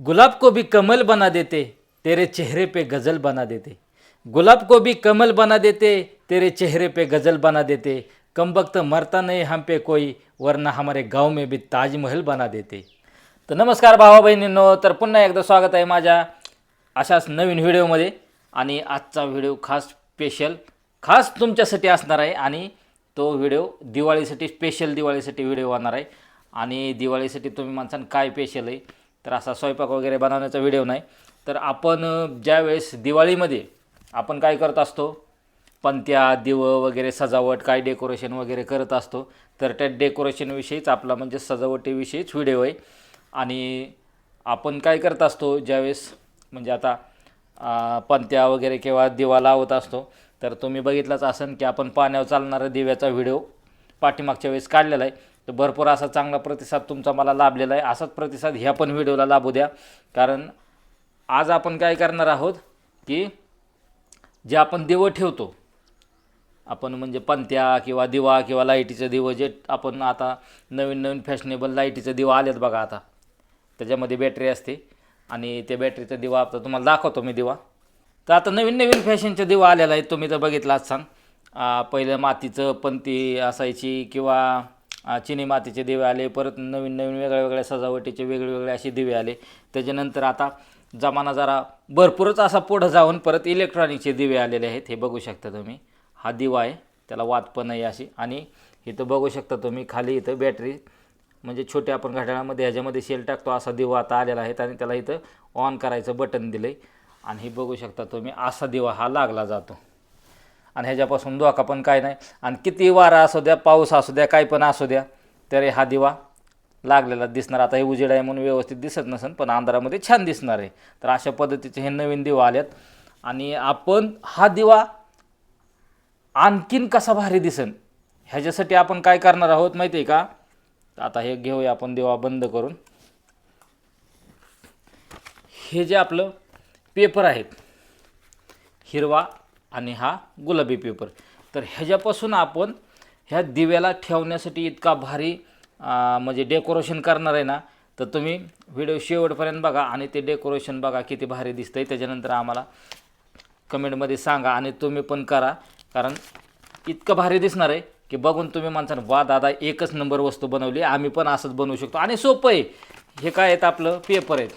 गुलाब को भी कमल बना देते तेरे चेहरे पे गज़ल बना देते। गुलाब को भी कमल बना देते तेरे चेहरे पे गज़ल बना देते। कम वक्त मरता नहीं हम पे कोई वरना हमारे गाव में भी ताजमहल बना देते। तर नमस्कार भावा बहिणींनो तर पुन्हा एकदा स्वागत आहे माझ्या अशाच नवीन व्हिडिओमध्ये. आणि आजचा व्हिडिओ खास स्पेशल खास तुमच्यासाठी असणार आहे. आणि तो व्हिडिओ दिवाळीसाठी स्पेशल दिवाळीसाठी व्हिडिओ होणार आहे. आणि दिवाळीसाठी तुम्ही माणसानं काय स्पेशल आहे? तर असा स्वयंपाक वगैरे बनवण्याचा व्हिडिओ नाही. तर आपण ज्यावेळेस दिवाळीमध्ये आपण काय करत असतो पंत्या दिवं वगैरे सजावट काय डेकोरेशन वगैरे करत असतो तर त्या डेकोरेशनविषयीच आपला म्हणजे सजावटीविषयीच व्हिडिओ आहे. आणि आपण काय करत असतो ज्यावेळेस म्हणजे आता पंत्या वगैरे किंवा दिवा लावत असतो तर तुम्ही बघितलंच असेल की आपण पाण्यावर चालणारा दिव्याचा व्हिडिओ पाठीमागच्या वेळेस काढलेला आहे. तर भरपूर असा चांगला प्रतिसाद तुमचा मला लाभलेला आहे. असाच प्रतिसाद ह्या पण व्हिडिओला लाभू द्या. कारण आज आपण काय करणार आहोत की जे आपण दिवं ठेवतो आपण म्हणजे पंत्या किंवा दिवा किंवा लाईटीचं दिवं जे आपण आता नवीन नवीन फॅशनेबल लाईटीचं दिवा आलेत बघा आता. त्याच्यामध्ये बॅटरी असते आणि त्या बॅटरीचा दिवा आता तुम्हाला दाखवतो मी दिवा. तर आता नवीन नवीन फॅशनचे दिवा आलेला आहे तुम्ही तर बघितलाच सांग. पहिलं मातीचं पंती असायची किंवा चिनी मातीचे दिवे आले परत नवीन नवीन वेगळ्या वेगळ्या सजावटीचे वेगळे वेगळे असे दिवे आले. त्याच्यानंतर आता जमाना जरा भरपूरच असा पुढं जाऊन परत इलेक्ट्रॉनिकचे दिवे आलेले आहेत हे बघू शकता तुम्ही. हा दिवा आहे त्याला वात पण आहे अशी. आणि इथं बघू शकता तुम्ही खाली इथं बॅटरी म्हणजे छोट्या आपण घड्याळामध्ये ह्याच्यामध्ये सेल टाकतो असा दिवा आता आलेला आहे. आणि त्याला इथं ऑन करायचं बटन दिलं आहे आणि हे बघू शकता तुम्ही असा दिवा हा लागला जातो. आणि ह्याच्यापासून धोका पण काय नाही. आणि किती वारा असू द्या पाऊस असू द्या काय पण असू द्या तरी हा दिवा लागलेला दिसणार. आता हे उजेड आहे म्हणून व्यवस्थित दिसत नसेल पण अंधारामध्ये छान दिसणार आहे. तर अशा पद्धतीचे हे नवीन दिवा आलेत. आणि आपण हा दिवा आणखीन कसा भारी दिसेन ह्याच्यासाठी आपण काय करणार आहोत माहिती आहे का? आता हे घेऊया आपण दिवा बंद करून. हे जे आपलं पेपर आहेत हिरवा आणि हा गुलाबी पेपर. तर ह्याच्यापासून आपण ह्या दिव्याला ठेवण्यासाठी इतका भारी म्हणजे डेकोरेशन करणार आहे ना तर तुम्ही व्हिडिओ शेवटपर्यंत बघा आणि ते डेकोरेशन बघा किती भारी दिसतं आहे त्याच्यानंतर आम्हाला कमेंटमध्ये सांगा आणि तुम्ही पण करा कारण इतकं भारी दिसणार आहे की बघून तुम्ही माणसानं वा दादा एकच नंबर वस्तू बनवली आम्ही पण असंच बनवू शकतो. आणि सोपं आहे. हे काय आहेत आपलं पेपर आहेत.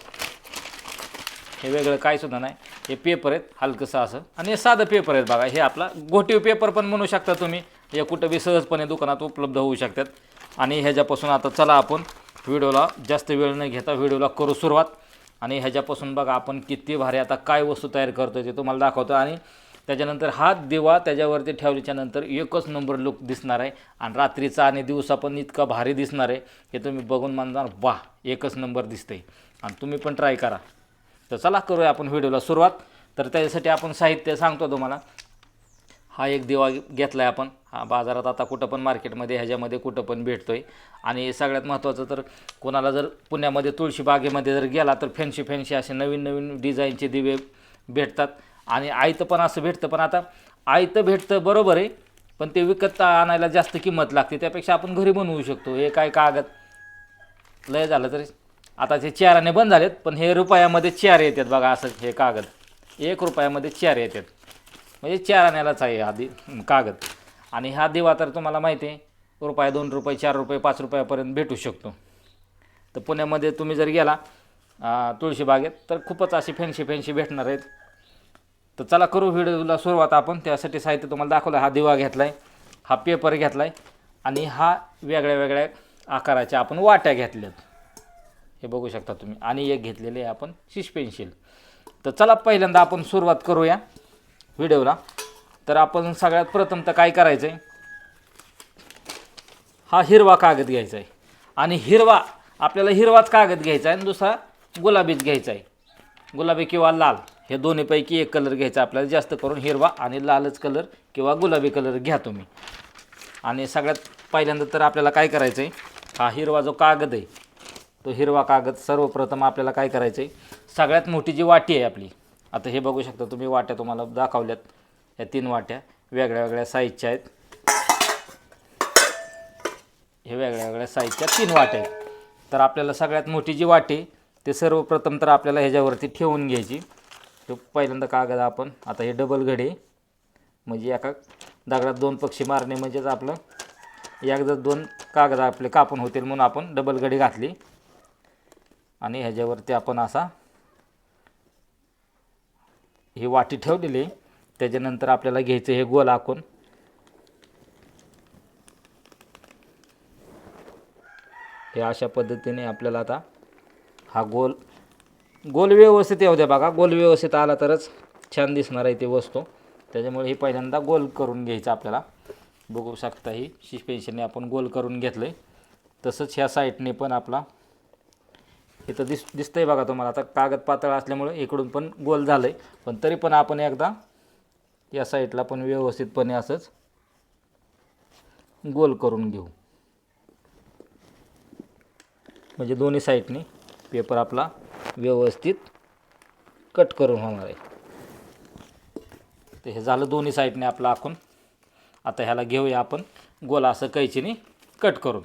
हे वेगळं काय सुद्धा नाही. हे पेपर आहेत हलकंसं असं. आणि हे साधं पेपर आहेत बघा हे आपला घोटीव पेपर पण म्हणू शकता तुम्ही. हे कुठं बी सहजपणे दुकानात उपलब्ध होऊ शकतात. आणि ह्याच्यापासून आता चला आपण व्हिडिओला जास्त वेळ न घेता व्हिडिओला करू सुरुवात. आणि ह्याच्यापासून बघा आपण किती भारी आता काय वस्तू तयार करतो ते तुम्हाला दाखवतो. आणि त्याच्यानंतर हा दिवा त्याच्यावरती ठेवल्याच्यानंतर एकच नंबर लुक दिसणार आहे. आणि रात्रीचा आणि दिवसा पण इतका भारी दिसणार आहे. हे तुम्ही बघून मानणार वा एकच नंबर दिसतंय. आणि तुम्ही पण ट्राय करा. तर चला करूया आपण व्हिडिओला सुरुवात. तर त्याच्यासाठी आपण साहित्य सांगतो तुम्हाला. हा एक दिवा घेतला आहे आपण. हा बाजारात आता कुठं पण मार्केटमध्ये ह्याच्यामध्ये कुठं पण भेटतो आहे आणि सगळ्यात महत्त्वाचं तर कोणाला जर पुण्यामध्ये तुळशी बागेमध्ये जर गेला तर फॅन्सी फॅन्सी असे नवीन नवीन डिझाईनचे दिवे भेटतात. आणि आयतं पण असं भेटतं. पण आता आयतं भेटतं बरोबर आहे. पण ते विकत आणायला जास्त किंमत लागते. त्यापेक्षा आपण घरी बनवू शकतो. हे काय कागद? लय झालं तरी. आता ते चाराने बंद झालेत पण हे रुपयामध्ये चार येतात बघा असं हे कागद. एक रुपयामध्ये चार येतात. म्हणजे चार आण्यालाच आहे हा दि कागद. आणि हा दिवा तर तुम्हाला माहिती आहे रुपये दोन रुपये चार रुपये पाच रुपयापर्यंत भेटू शकतो. तर पुण्यामध्ये तुम्ही जर गेला तुळशीबागेत तर खूपच अशी फॅन्सी फॅन्सी भेटणार आहेत. तर चला करू व्हिडिओला सुरुवात आपण. त्यासाठी साहित्य तुम्हाला दाखवलं हा दिवा घेतला आहे हा पेपर घेतला आहे आणि हा वेगळ्या वेगळ्या आकाराच्या आपण वाट्या घेतल्यात. हे बघू शकता तुम्ही. आणि एक घेतलेले आहे आपण शिश पेन्सिल तर चला पहिल्यांदा आपण सुरुवात करूया व्हिडिओला. तर आपण सगळ्यात प्रथम तर काय करायचं आहे हा हिरवा कागद घ्यायचा आहे आणि हिरवा आपल्याला हिरवाच कागद घ्यायचा आहे आणि दुसरा गुलाबीच घ्यायचा आहे गुलाबी किंवा लाल हे दोन्हीपैकी एक कलर घ्यायचा आपल्याला. जास्त करून हिरवा आणि लालच कलर किंवा गुलाबी कलर घ्या तुम्ही. आणि सगळ्यात पहिल्यांदा तर आपल्याला काय करायचं आहे हा हिरवा जो कागद आहे तो हिरवा कागद सर्वप्रथम आपल्याला काय करायचं आहे सगळ्यात मोठी जी वाटी आहे आपली आता हे बघू शकता तुम्ही वाट्या तुम्हाला दाखवल्यात. या तीन वाट्या वेगळ्या वेगळ्या साईजच्या आहेत. हे वेगळ्या वेगळ्या साईजच्या तीन वाट्या आहेत. तर आपल्याला सगळ्यात मोठी जी वाटी ते सर्वप्रथम तर आपल्याला ह्याच्यावरती ठेवून घ्यायची. तो पहिल्यांदा कागद आपण आता हे डबल घडे म्हणजे एका दगडात दोन पक्षी मारणे म्हणजेच आपलं एकदा दोन कागद आपले कापून होतील म्हणून आपण डबल घडी घातली. आणि ह्याच्यावरती आपण असा ही वाटी ठेवलेली त्याच्यानंतर आपल्याला घ्यायचं हे गोल आखून. हे अशा पद्धतीने आपल्याला आता हा गोल गोल व्यवस्थित येऊ द्या बघा. गोल व्यवस्थित आला तरच छान दिसणार आहे ती वस्तू. त्याच्यामुळे हे पहिल्यांदा गोल करून घ्यायचं आपल्याला. बघू शकता ही शिस्पेन्शनने आपण गोल करून घेतलं आहे तसंच ह्या साईडने पण आपला इथं दिस दिसतंय बघा तुम्हाला. आता कागद पातळ असल्यामुळे इकडून पण गोल झालं आहे पण तरी पण आपण एकदा या साईडला पण व्यवस्थितपणे असंच गोल करून घेऊ. म्हणजे दोन्ही साईडने पेपर आपला व्यवस्थित कट करून होणार आहे. तर हे झालं दोन्ही साईडने आपलं आखून. आता ह्याला घेऊया आपण. गोल असं कैचीने कट करून.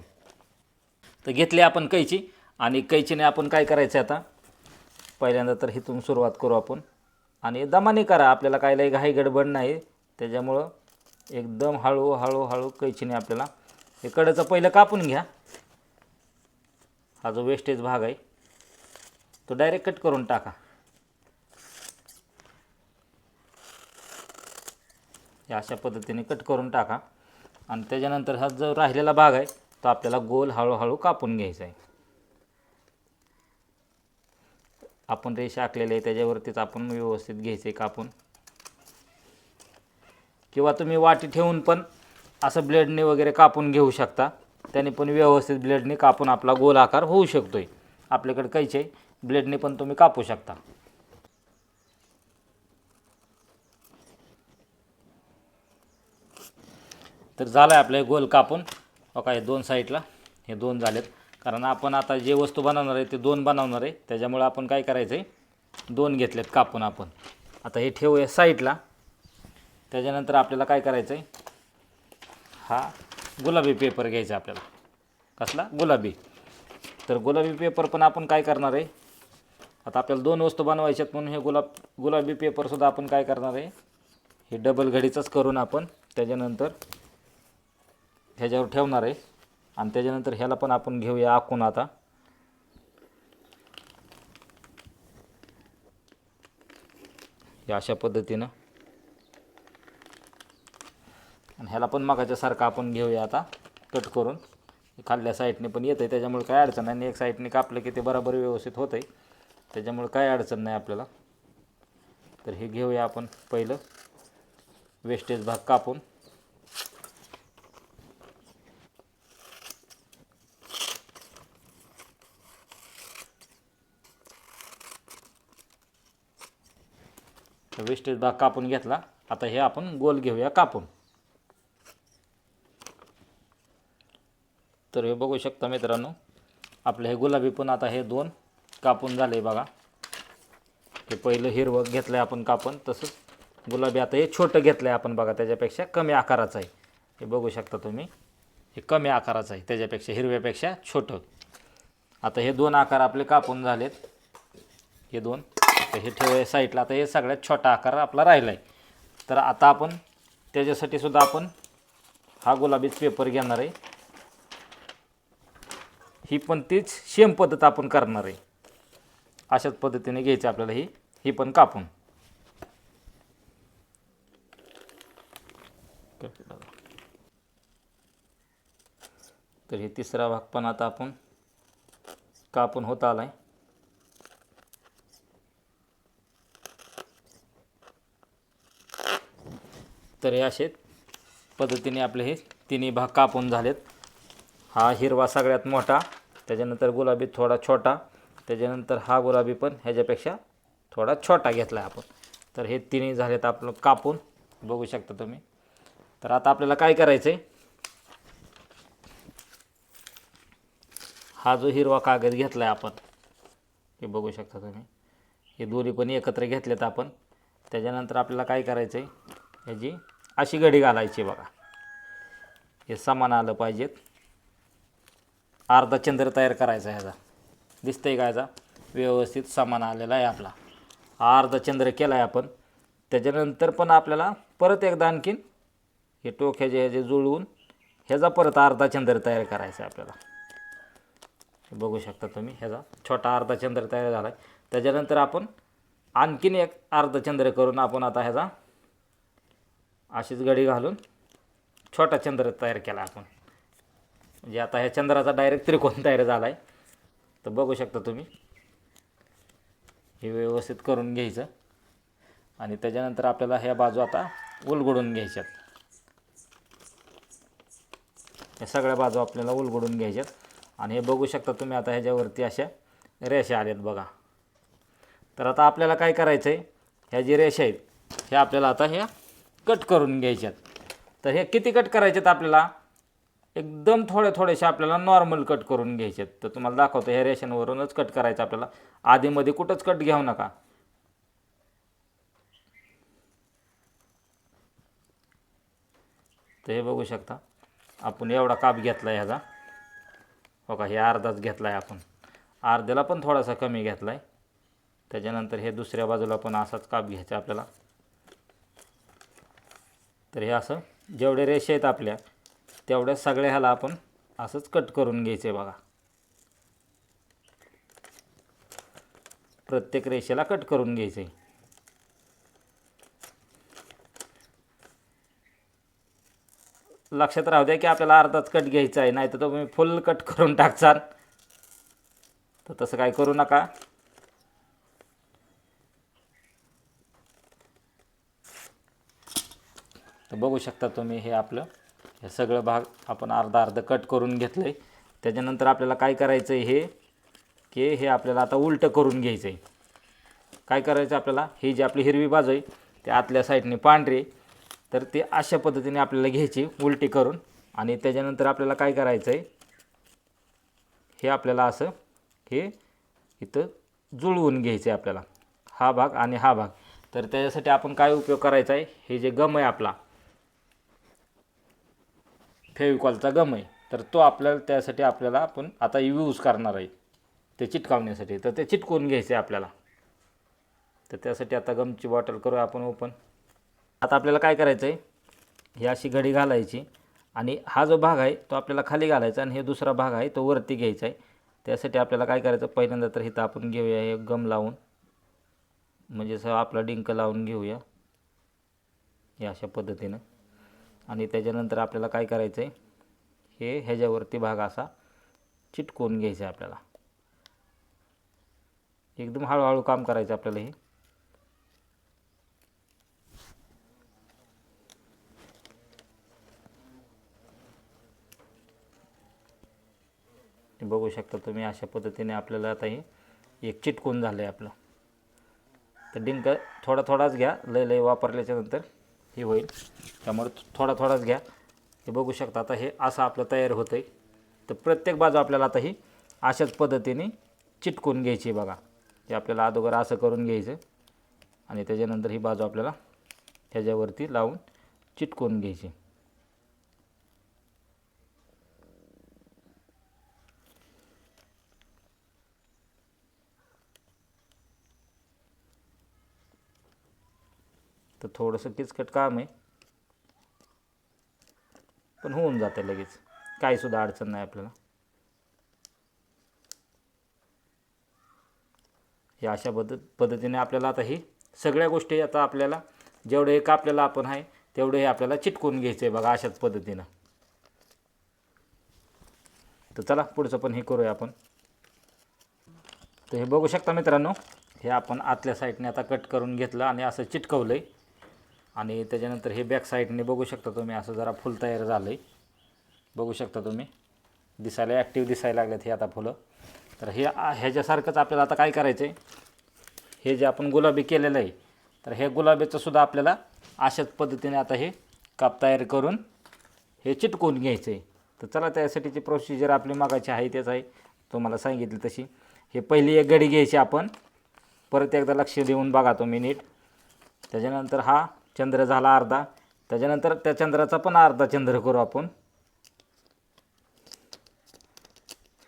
तर घेतली आपण कैची. आणि कैचीने आपण काय करायचं आहे आता? पहिल्यांदा तर इथून सुरुवात करू आपण. आणि दमाने करा आपल्याला काय लई घाई गडबड नाही. त्याच्यामुळं एकदम हळू हळू हळू कैचीने आपल्याला हे कडेचं पहिलं कापून घ्या. हा जो वेस्टेज भाग आहे तो डायरेक्ट कट करून टाका. अशा पद्धतीने कट करून टाका. आणि त्याच्यानंतर हा जो राहिलेला भाग आहे तो आपल्याला गोल हळूहळू कापून घ्यायचा आहे. आपण रेष आखलेली आहे त्याच्यावरतीच आपण व्यवस्थित घ्यायचं आहे कापून किंवा तुम्ही वाटी ठेवून पण असं ब्लेडने वगैरे कापून घेऊ शकता. त्याने पण व्यवस्थित ब्लेडने कापून आपला गोल आकार होऊ शकतो आहे आपल्याकडे काहीच आहे. ब्लेडने पण तुम्ही कापू शकता. तर झालं आहे आपलं गोल कापून. बघा हे दोन साईडला हे दोन झालेत. कारण आपण आता जे वस्तू बनवणार आहे ते दोन बनवणार आहे. त्याच्यामुळं आपण काय करायचं आहे दोन घेतलेत कापून आपण. आता हे ठेवूया साईडला. त्याच्यानंतर आपल्याला काय करायचं आहे हा गुलाबी पेपर घ्यायचा आपल्याला. कसला? गुलाबी. तर गुलाबी पेपर पण आपण काय करणार आहे? आता आपल्याला दोन वस्तू बनवायच्यात म्हणून हे गुलाब गुलाबी पेपरसुद्धा आपण काय करणार आहे? हे डबल घडीचंच करून आपण त्याच्यानंतर ह्याच्यावर ठेवणार आहे. आणि त्याच्यानंतर ह्याला पण आपण घेऊया आखून आता. या अशा पद्धतीनं. आणि ह्याला पण मगाच्यासारखं आपण घेऊया आता कट करून. खाल्ल्या साईडने पण येतं आहे त्याच्यामुळे काय अडचण नाही. आणि एक साईडने कापलं की ते बरोबर व्यवस्थित होतं आहे त्याच्यामुळे काय अडचण नाही आपल्याला. तर हे घेऊया आपण पहिलं. वेस्टेज भाग कापून. वेस्टेज भाग कापून घेतला. आता हे आपण गोल घेऊया कापून. तर हे बघू शकता मित्रांनो आपलं हे गुलाबी पण आता हे दोन कापून झाले बघा. हे पहिलं हिरवं घेतलं आहे आपण कापून तसंच गुलाबी आता हे छोटं घेतलं आहे आपण बघा त्याच्यापेक्षा कमी आकाराचं आहे. हे बघू शकता तुम्ही हे कमी आकाराचं आहे त्याच्यापेक्षा हिरव्यापेक्षा छोटं. आता हे दोन आकार आपले कापून झालेत. हे दोन. तर हे ठेवूया साईडला आता हे सगळ्यात छोटा आकार आपला राहिला आहे तर आता आपण त्याच्यासाठी सुद्धा आपण हा गुलाबीच पेपर घेणार आहे. ही पण तीच सेम पद्धत आपण करणार आहे. अशाच पद्धतीने घ्यायची आपल्याला ही ही पण कापून. तर हे तिसरा भाग पण आता आपण कापून होत आला आहे तर हे असे पद्धतीने आपले हे तिन्ही भाग कापून झालेत. हा हिरवा सगळ्यात मोठा त्याच्यानंतर गुलाबी थोडा छोटा त्याच्यानंतर हा गुलाबी पण ह्याच्यापेक्षा थोडा छोटा घेतला आहे आपण. तर हे तिन्ही झालेत आपलं कापून. बघू शकता तुम्ही. तर आता आपल्याला काय करायचं आहे हा जो हिरवा कागद घेतला आहे आपण हे बघू शकता तुम्ही. हे दोन्ही पण एकत्र घेतलेत आपण. त्याच्यानंतर आपल्याला काय करायचं आहे ह्याची अशी घडी घालायची बघा. हे समान आलं पाहिजेत. अर्धा चंद्र तयार करायचा ह्याचा दिसतंय का ह्याचा व्यवस्थित समान आलेला आहे आपला. अर्धा चंद्र केला आहे आपण. त्याच्यानंतर पण आपल्याला परत एकदा आणखीन हे टोक्याचे ह्याचे जुळवून ह्याचा परत अर्धा चंद्र तयार करायचा आहे आपल्याला. बघू शकता तुम्ही ह्याचा छोटा अर्धा चंद्र तयार झाला आहे त्याच्यानंतर आपण आणखीन एक अर्धचंद्र करून आपण आता ह्याचा अशीच गडी घालून छोटा चंद्र तयार केला आपण. म्हणजे आता ह्या चंद्राचा डायरेक्ट त्रिकोण तयार झाला आहे तर बघू शकता तुम्ही. हे व्यवस्थित करून घ्यायचं. आणि त्याच्यानंतर आपल्याला ह्या बाजू आता उलगडून घ्यायच्यात. या सगळ्या बाजू आपल्याला उलगडून घ्यायच्यात. आणि हे बघू शकता तुम्ही आता ह्याच्यावरती अशा रेषा आल्यात बघा. तर आता आपल्याला काय करायचं आहे ह्या जी रेषा आहेत ह्या आपल्याला आता ह्या कट करून घ्यायच्यात. तर हे किती कट करायच्यात आपल्याला? एकदम थोडे थोडेसे आपल्याला नॉर्मल कट करून घ्यायचे तर तुम्हाला दाखवतो ह्या रेशनवरूनच कट करायचं आपल्याला. आधीमध्ये कुठंच कट घेऊ नका. तर हे बघू शकता आपण एवढा काप घेतला आहे ह्याचा. हो का हे अर्धाच घेतला आहे आपण. अर्ध्याला पण थोडासा कमी घेतला आहे त्याच्यानंतर हे दुसऱ्या बाजूला पण असाच काप घ्यायचा आपल्याला. तर हे असं जेवढे रेषे आहेत आपल्या तेवढ्या सगळ्या ह्याला आपण असंच कट करून घ्यायचं आहे बघा. प्रत्येक रेषेला कट करून घ्यायचं. आहे लक्षात राहू द्या की आपल्याला अर्धाच कट घ्यायचा आहे नाही तर तुम्ही फुल कट करून टाकचाल. तर तसं काय करू नका. तर बघू शकता तुम्ही हे आपलं. हे सगळं भाग आपण अर्धा अर्ध कट करून घेतलं आहे त्याच्यानंतर आपल्याला काय करायचं आहे हे? की हे आपल्याला आता उलटं करून घ्यायचं आहे काय करायचं आपल्याला? ही जी आपली हिरवी बाजू आहे ते आतल्या साईडने पांढरी तर ते अशा पद्धतीने आपल्याला घ्यायची उलटी करून. आणि त्याच्यानंतर आपल्याला काय करायचं आहे हे आपल्याला असं हे इथं जुळवून घ्यायचं आहे आपल्याला. हा भाग आणि हा भाग. तर त्याच्यासाठी आपण काय उपयोग करायचा आहे हे जे गम आहे आपला फेविकॉलचा गम आहे. तर तो आपल्याला त्यासाठी आपल्याला आपण आता यूज करणार आहे. ते चिटकावण्यासाठी. तर ते चिटकवून घ्यायचं आहे आपल्याला. तर त्यासाठी आता गमची बॉटल करू आपण ओपन आता आपल्याला काय करायचं आहे ही अशी घडी घालायची आणि हा जो भाग आहे तो आपल्याला खाली घालायचा आणि हे दुसरा भाग आहे तो वरती घ्यायचा आहे. त्यासाठी आपल्याला काय करायचं? पहिल्यांदा तर इथं आपण घेऊया हे गम लावून. म्हणजे असं आपला डिंक लावून घेऊया. या अशा पद्धतीनं. आणि त्याच्यानंतर आपल्याला काय करायचं आहे हे ह्याच्यावरती भाग असा चिटकवून घ्यायचा आहे आपल्याला. एकदम हळूहळू काम करायचं आपल्याला हे. बघू शकता तुम्ही अशा पद्धतीने आपल्याला आता हे एक चिटकून झालं आहे आपलं. तर डिंक थोडा थोडाच घ्या. लय लय वापरल्याच्यानंतर हे होईल. त्यामुळे थोडा थोडाच घ्या. हे बघू शकता आता हे असं आपलं तयार होतं आहे तर प्रत्येक बाजू आपल्याला आता ही अशाच पद्धतीने चिटकून घ्यायची आहे बघा. हे आपल्याला अगोदर असं करून घ्यायचं. आणि त्याच्यानंतर ही बाजू आपल्याला ह्याच्यावरती लावून चिटकून घ्यायची. तर थोडंसं किचकट काम आहे. पण होऊन जातं लगेच. काही सुद्धा अडचण नाही आपल्याला. हे अशा पद्धत पद्धतीने आपल्याला आता ही सगळ्या गोष्टी आता आपल्याला जेवढे एक आपल्याला आपण आहे तेवढे हे आपल्याला चिटकून घ्यायचं आहे बघा अशाच पद्धतीनं. तर चला पुढचं पण हे करूया आपण. तर हे बघू शकता मित्रांनो हे आपण आतल्या साईडने आता कट करून घेतलं आणि असं चिटकवलं आहे आणि त्याच्यानंतर हे बॅक साईडने बघू शकता तुम्ही असं जरा फुल तयार झालं आहे बघू शकता तुम्ही. दिसायला ॲक्टिव्ह दिसायला लागलेत हे आता फुलं. तर हे ह्याच्यासारखंच आपल्याला आता काय करायचं आहे हे जे आपण गुलाबी केलेलं आहे तर हे गुलाबीचंसुद्धा आपल्याला अशाच पद्धतीने आता हे काप तयार करून हे चिटकवून घ्यायचं आहे तर चला त्यासाठीची प्रोसिजर आपली मागायची आहे तेच आहे. तुम्हाला सांगितली तशी. हे पहिली एक गडी घ्यायची आपण. परत एकदा लक्ष देऊन बघा तुम्ही नीट. त्याच्यानंतर हा चंद्र झाला अर्धा. त्याच्यानंतर त्या चंद्राचा पण अर्धा चंद्र करू आपण.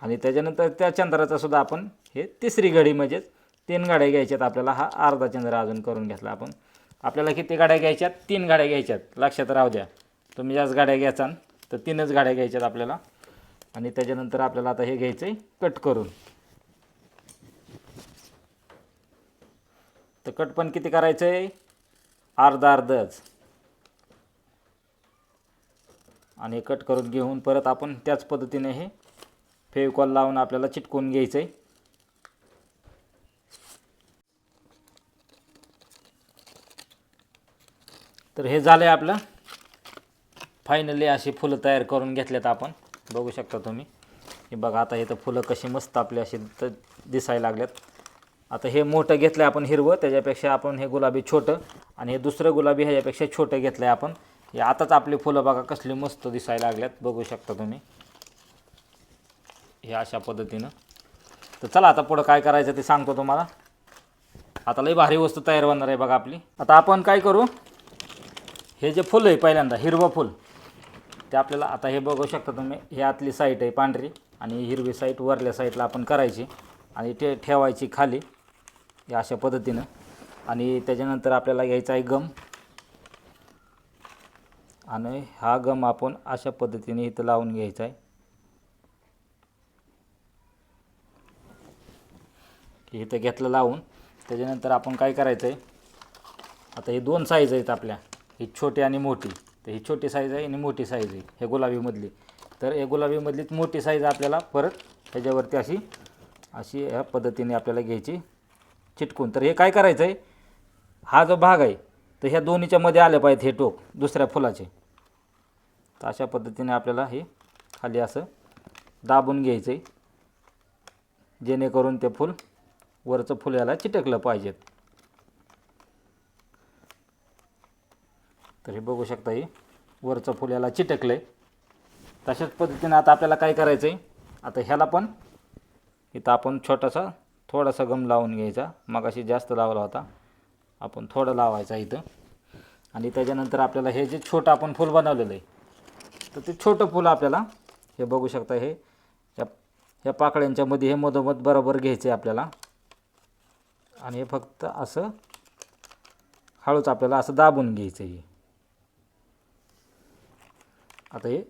आणि त्याच्यानंतर त्या चंद्राचा सुद्धा आपण हे तिसरी घडी म्हणजेच तीन गाड्या घ्यायच्यात आपल्याला. हा अर्धा चंद्र अजून करून घेतला आपण. आपल्याला किती गाड्या घ्यायच्यात? तीन गाड्या घ्यायच्यात. लक्षात राहू द्या. तुम्ही जास्त गाड्या घ्यायचा तर तीनच गाड्या घ्यायच्यात आपल्याला. आणि त्याच्यानंतर आपल्याला आता हे घ्यायचं आहे कट करून. तर कट पण किती करायचं आहे अर्धा अर्धच. आणि कट करून घेऊन परत आपण त्याच पद्धतीने हे फेविकॉल लावून आपल्याला चिटकवून घ्यायचं आहे तर हे झालं आहे आपलं. फायनली अशी फुलं तयार करून घेतल्यात आपण. बघू शकता तुम्ही. हे बघा आता हे तर फुलं कशी मस्त आपली अशी तर दिसायला लागल्यात. आता हे मोठं घेतलं आहे आपण हिरवं त्याच्यापेक्षा आपण हे गुलाबी छोटं. आणि हे दुसरं गुलाबी ह्याच्यापेक्षा छोटं घेतलं आहे आपण. हे आताच आपली फुलं बघा कसली मस्त दिसायला लागल्यात. बघू शकता तुम्ही. हे अशा पद्धतीनं. तर चला आता पुढं काय करायचं ते सांगतो तुम्हाला. आता लई भारी वस्तू तयार होणार आहे बघा आपली. आता आपण काय करू? हे जे फुलं आहे पहिल्यांदा हिरवं फुल. ते आपल्याला आता हे बघू शकता तुम्ही. हे आतली साईट आहे पांढरी आणि हिरवी साईट वरल्या साईटला आपण करायची आणि ते ठेवायची खाली. या अशा पद्धतीनं. आणि त्याच्यानंतर आपल्याला घ्यायचा आहे गम. आणि हा गम आपण अशा पद्धतीने इथं लावून घ्यायचा आहे. इथं घेतलं लावून त्याच्यानंतर आपण काय करायचं आहे आता हे दोन साईज आहेत आपल्या. ही छोटी आणि मोठी. तर ही छोटी साईज आहे आणि मोठी साईज आहे हे गुलाबीमधली तर हे गुलाबीमधलीच मोठी साईज आपल्याला परत ह्याच्यावरती अशी अशी ह्या पद्धतीने आपल्याला घ्यायची चिटकून. तर हे काय करायचं आहे हा जो भाग आहे तर ह्या दोन्हीच्या मध्ये आले पाहिजेत हे टोक दुसऱ्या फुलाचे. तर अशा पद्धतीने आपल्याला हे खाली असं दाबून घ्यायचं आहे जेणेकरून ते फूल वरचं फुल याला चिटकलं पाहिजेत. तर हे बघू शकता हे वरचं फुल याला चिटकलं आहे तशाच पद्धतीने आता आपल्याला काय करायचं आहे आता ह्याला पण इथं आपण छोटासा थोडासा गम लावून घ्यायचा. मग अशी जास्त लावला होता. आपण थोडं लावायचा इथं. आणि त्याच्यानंतर आपल्याला हे जे छोटं आपण फूल बनवलेलं आहे तर ते छोटं फुलं आपल्याला हे बघू शकता हे. या ह्या पाकळ्यांच्यामध्ये हे मधोमध बरोबर घ्यायचं आहे आपल्याला. आणि हे फक्त असं हळूच आपल्याला असं दाबून घ्यायचं आहे आता हे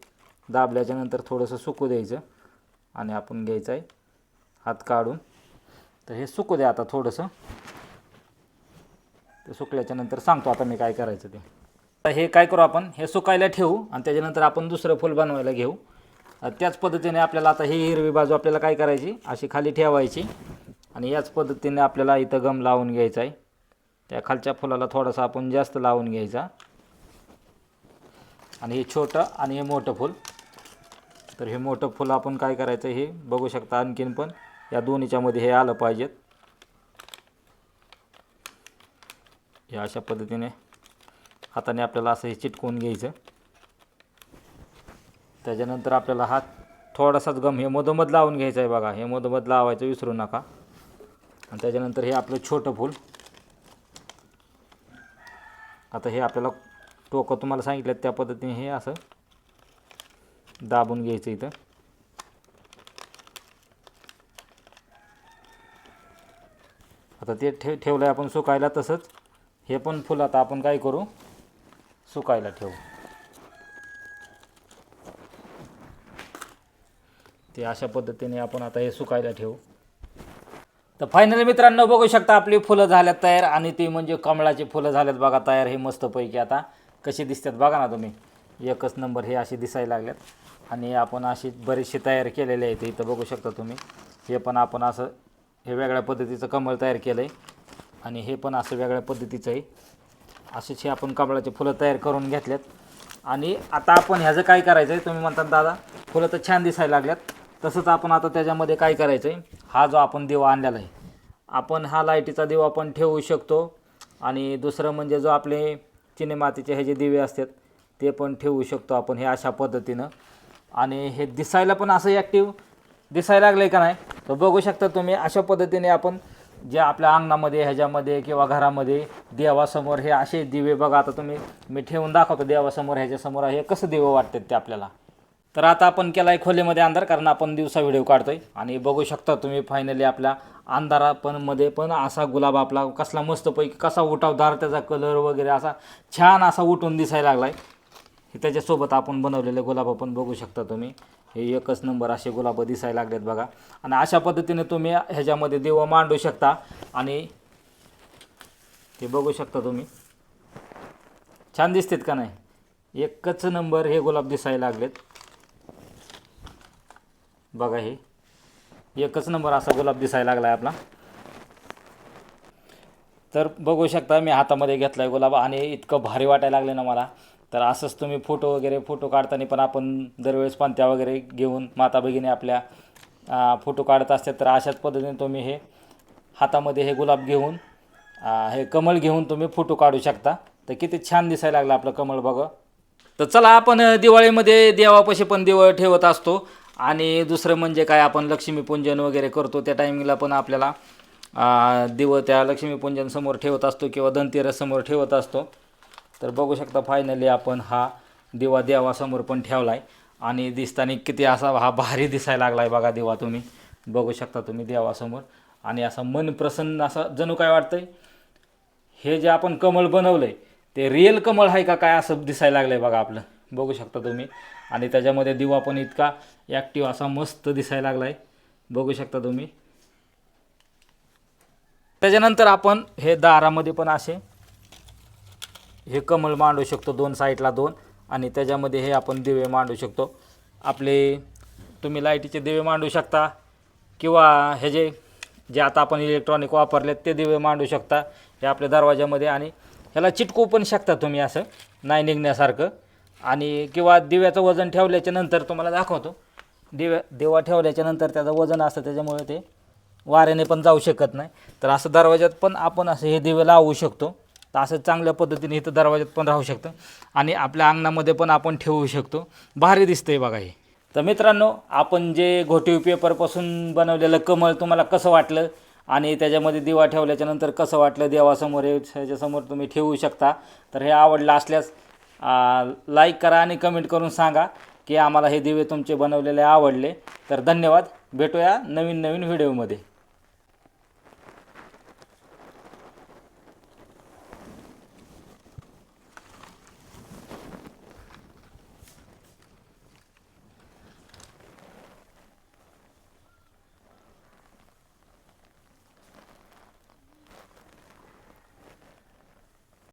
दाबल्याच्या नंतर थोडंसं सुकू द्यायचं आणि आपण घ्यायचं आहे हात काढून. तर हे सुकू द्या आता थोडंसं. ते सुकल्याच्या नंतर सांगतो आता मी काय करायचं ते. आता हे काय करू आपण? हे सुकायला ठेवू आणि त्याच्यानंतर आपण दुसरं फूल बनवायला घेऊ. त्याच पद्धतीने आपल्याला आता ही हिरवी बाजू आपल्याला काय करायची? अशी खाली ठेवायची आणि याच पद्धतीने आपल्याला इथं गम लावून घ्यायचा आहे. त्या खालच्या फुलाला थोडासा आपण जास्त लावून घ्यायचा. आणि हे छोटं आणि हे मोठं फूल. तर हे मोठं फूल आपण काय करायचं हे बघू शकता आणखीन पण. या दोन्हीच्यामध्ये हे आलं पाहिजेत. हे अशा पद्धतीने हाताने आपल्याला असं हे चिटकवून घ्यायचं. त्याच्यानंतर आपल्याला हा थोडासाच गम हे मधोमध लावून घ्यायचं आहे बघा. हे मधोमध लावायचं विसरू नका. आणि त्याच्यानंतर हे आपलं छोटं फूल. आता हे आपल्याला टोकं तुम्हाला सांगितलं त्या पद्धतीने हे असं दाबून घ्यायचं इथं. आता ते ठेव ठेवलं आहे आपण सुकायला तसंच. हे पण फुल आता आपण काय करू? सुकायला ठेवू. ते अशा पद्धतीने आपण आता हे सुकायला ठेवू. तर फायनली मित्रांनो बघू शकता आपली फुलं झाल्यात तयार आणि ती म्हणजे कमळाची फुलं झाल्यात बघा तयार. हे मस्तपैकी आता कशी दिसतात बघा ना तुम्ही. एकच नंबर हे अशी दिसायला लागल्यात. आणि आपण अशी बरीचशी तयार केलेले आहेत इथं बघू शकता तुम्ही. हे पण आपण असं हे वेगळ्या पद्धतीचं कमळ तयार केलं आहे आणि हे पण असं वेगळ्या पद्धतीचं आहे असेच हे आपण कमळाचे फुलं तयार करून घेतल्यात. आणि आता आपण ह्याचं काय करायचं आहे तुम्ही म्हणतात दादा फुलं तर छान दिसायला लागल्यात. तसंच आपण आता त्याच्यामध्ये काय करायचं आहे हा जो आपण दिवा आणलेला आहे आपण हा लाईटीचा दिवा पण ठेवू शकतो. आणि दुसरं म्हणजे जो आपले चिनी मातीचे हे जे दिवे असतात ते पण ठेवू शकतो आपण हे अशा पद्धतीनं. आणि हे दिसायला पण असं ॲक्टिव्ह दिसायला लागलं आहे का नाही तर बघू शकता तुम्ही अशा पद्धतीने आपण जे आपल्या अंगणामध्ये ह्याच्यामध्ये किंवा घरामध्ये देवासमोर हे असे दिवे बघा आता तुम्ही मी ठेवून दाखवतो देवासमोर ह्याच्यासमोर हे कसं देवं वाटतात ते आपल्याला? तर आता आपण केला आहे खोलीमध्ये अंधार कारण आपण दिवसा व्हिडिओ काढतोय. आणि बघू शकता तुम्ही फायनली आपल्या अंधारा पण मध्ये पण असा गुलाब आपला कसला मस्तपैकी कसा उठावदार त्याचा कलर वगैरे असा छान असा उठून दिसायला लागला आहे हे त्याच्यासोबत आपण बनवलेले गुलाब पण बघू शकता तुम्ही. हे एकच नंबर असे गुलाब दिसायला लागलेत बघा. आणि अशा पद्धतीने तुम्ही ह्याच्यामध्ये देव मांडू शकता. आणि ते बघू शकता तुम्ही. छान दिसतात का नाही? एकच नंबर हे गुलाब दिसायला लागलेत. बघा हे. एकच नंबर असा गुलाब दिसायला लागला आहे आपला. तर बघू शकता मी हातामध्ये घेतला आहे गुलाब आणि इतकं भारी वाटायला लागलं ना मला. तर असंच तुम्ही फोटो वगैरे फोटो काढताना पण आपण दरवेळेस पांत्या वगैरे घेऊन माता भगिनी आपल्या फोटो काढत असतात. तर अशाच पद्धतीने तुम्ही हे हातामध्ये हे गुलाब घेऊन हे कमळ घेऊन तुम्ही फोटो काढू शकता. तर किती छान दिसायला लागलं आपलं कमळ बघा. तर चला आपण दिवाळीमध्ये देवापाशी पण दिवळ ठेवत असतो. आणि दुसरं म्हणजे काय आपण लक्ष्मीपूजन वगैरे करतो. त्या टायमिंगला पण आपल्याला आ, दिवं त्या लक्ष्मीपूजन समोर ठेवत असतो किंवा धनतेरस समोर ठेवत असतो. तर बघू शकता फायनली आपण हा दिवा देवासमोर पण ठेवला आहे आणि दिसताना किती असा हा भारी दिसायला लागला आहे बघा दिवा तुम्ही. बघू शकता तुम्ही देवासमोर. आणि असा मन प्रसन्न असा जणू काय वाटतंय? हे जे आपण कमळ बनवलं आहे ते रिअल कमळ आहे का काय असं दिसायला लागलं आहे बघा आपलं. बघू शकता तुम्ही. आणि त्याच्यामध्ये दिवा पण इतका ॲक्टिव्ह असा मस्त दिसायला लागला आहे बघू शकता तुम्ही. त्याच्यानंतर आपण हे दारामध्ये पण असे हे कमल मांडू शकतो दोन साईडला दोन. आणि त्याच्यामध्ये हे आपण दिवे मांडू शकतो. आपले तुम्ही लाईटीचे दिवे मांडू शकता. किंवा हे जे जे आता आपण इलेक्ट्रॉनिक वापरलेत ते दिवे मांडू शकता. हे आपल्या दरवाजामध्ये आणि ह्याला चिटकवू पण शकता तुम्ही असं नाही निघण्यासारखं. आणि किंवा दिव्याचं वजन ठेवल्याच्या नंतर तुम्हाला दाखवतो. दिव्या दिवा ठेवल्याच्या नंतर त्याचं वजन असतं त्याच्यामुळे ते वाऱ्याने पण जाऊ शकत नाही. तर असं दरवाज्यात पण आपण असं हे दिवे लावू शकतो. तर असं चांगल्या पद्धतीने इथं दरवाज्यात पण राहू शकतं. आणि आपल्या अंगणामध्ये पण आपण ठेवू शकतो. भारी दिसतंय बघा हे. तर मित्रांनो आपण जे घोटीव पेपरपासून बनवलेलं कमळ तुम्हाला कसं वाटलं? आणि त्याच्यामध्ये दिवा ठेवल्याच्या नंतर कसं वाटलं देवासमोर? ह्याच्यासमोर तुम्ही ठेवू शकता. तर हे आवडलं असल्यास लाईक करा आणि कमेंट करून सांगा की आम्हाला हे दिवे तुमचे बनवलेले आवडले. तर धन्यवाद. भेटूया नवीन नवीन व्हिडिओमध्ये